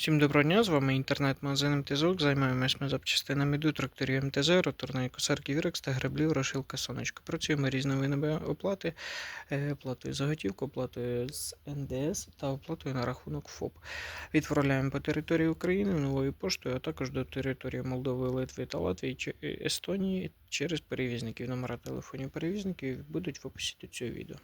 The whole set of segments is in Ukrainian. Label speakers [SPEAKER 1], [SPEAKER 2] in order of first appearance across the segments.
[SPEAKER 1] Всім доброго дня, з вами інтернет-магазин МТЗОК. Займаємось ми запчастинами до тракторів МТЗ, роторної косарки Вірекс та греблів Рошилка Сонечко. Працюємо різними видами оплати, е, оплатою за готівку, оплатою з НДС та оплатою на рахунок ФОП. Відправляємо по території України новою поштою, а також до території Молдови, Литви та Латвії чи Естонії через перевізників. Номера телефонів перевізників будуть в описі до цього відео.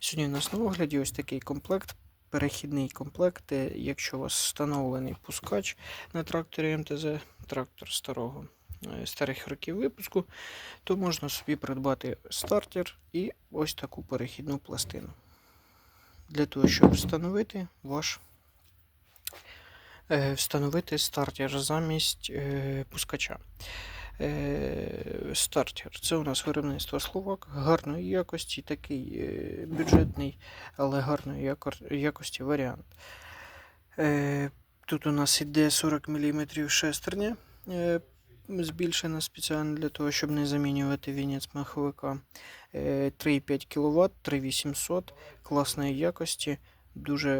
[SPEAKER 1] Сьогодні у нас на огляді ось такий комплект перехідний комплект, е, якщо у вас встановлений пускач на тракторі МТЗ, трактор старого, е, старих років випуску, то можна собі придбати стартер і ось таку перехідну пластину. Для того, щоб встановити ваш е, встановити стартер замість пускача. Е, стартер. Це у нас виробництво Словак гарної якості, такий е, бюджетний, але гарної якості варіант. Е, Тут у нас іде 40 мм шестерня, збільшена спеціально для того, щоб не замінювати вінець маховика. Е, 3,5 кВт, 3800 класної якості, дуже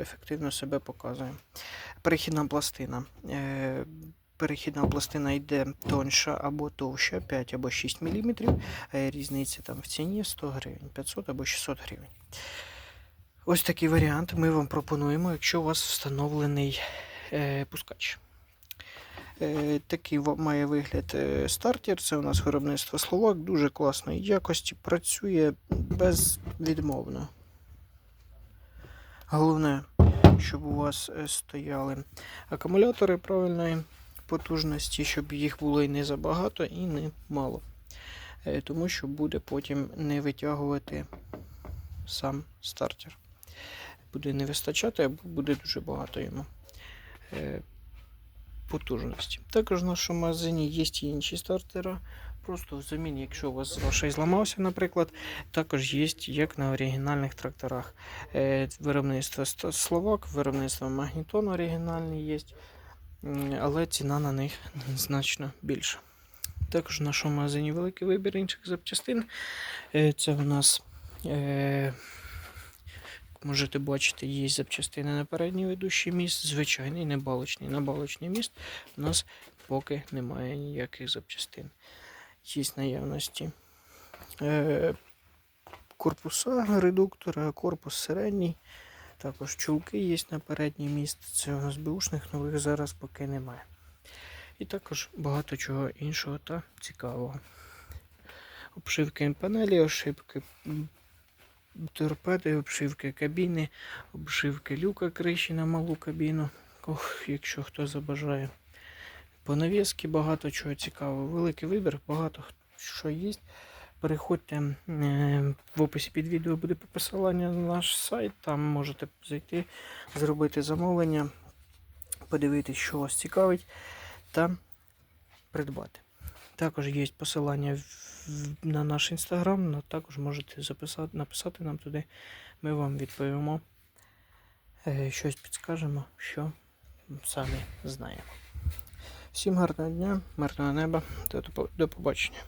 [SPEAKER 1] ефективно себе показує. Перехідна пластина. Е, Перехідна пластина йде тоньша або товща, 5 або 6 мм. Різниця там в ціні 100 гривень, 500 або 600 гривень. Ось такий варіант ми вам пропонуємо, якщо у вас встановлений е, пускач. Е, такий має вигляд е, стартер. Це у нас виробництво Словак, дуже класної якості, працює безвідмовно. Головне, щоб у вас е, стояли акумулятори правильної потужності, щоб їх було і не забагато, і не мало. Е, Тому що буде потім не витягувати сам стартер. Буде не вистачати, або буде дуже багато йому е, потужності. Також в нашому магазині є і інші стартери. Просто в заміні, якщо у вас ваший зламався, наприклад, також є як на оригінальних тракторах. Е, Виробництво Словак, виробництво Магнітон оригінальний є, але ціна на них значно більша. Також в нашому магазині великий вибір інших запчастин. Е, Це у нас, е, як можете бачити, є запчастини на передній ведущий міст, звичайний, не балочний. На балочний міст у нас поки немає ніяких запчастин. Є наявності е, корпуса редуктора, корпус середній. Також чулки є на передній міст. Це у нас бушних нових зараз поки немає. І також багато чого іншого та цікавого. Обшивки панелі, обшивки торпеди, обшивки кабіни, обшивки люка криші на малу кабіну, Ох, якщо хто забажає. По навіски багато чого цікавого. Великий вибір, багато що є. Переходьте е, в описі під відео буде посилання на наш сайт. Там можете зайти, зробити замовлення, подивитись, що вас цікавить, та придбати. Також є посилання на наш інстаграм, на- також можете записати, написати нам туди. Ми вам відповімо, е, щось підскажемо, що самі знаємо. Всім гарного дня, мирного неба до побачення.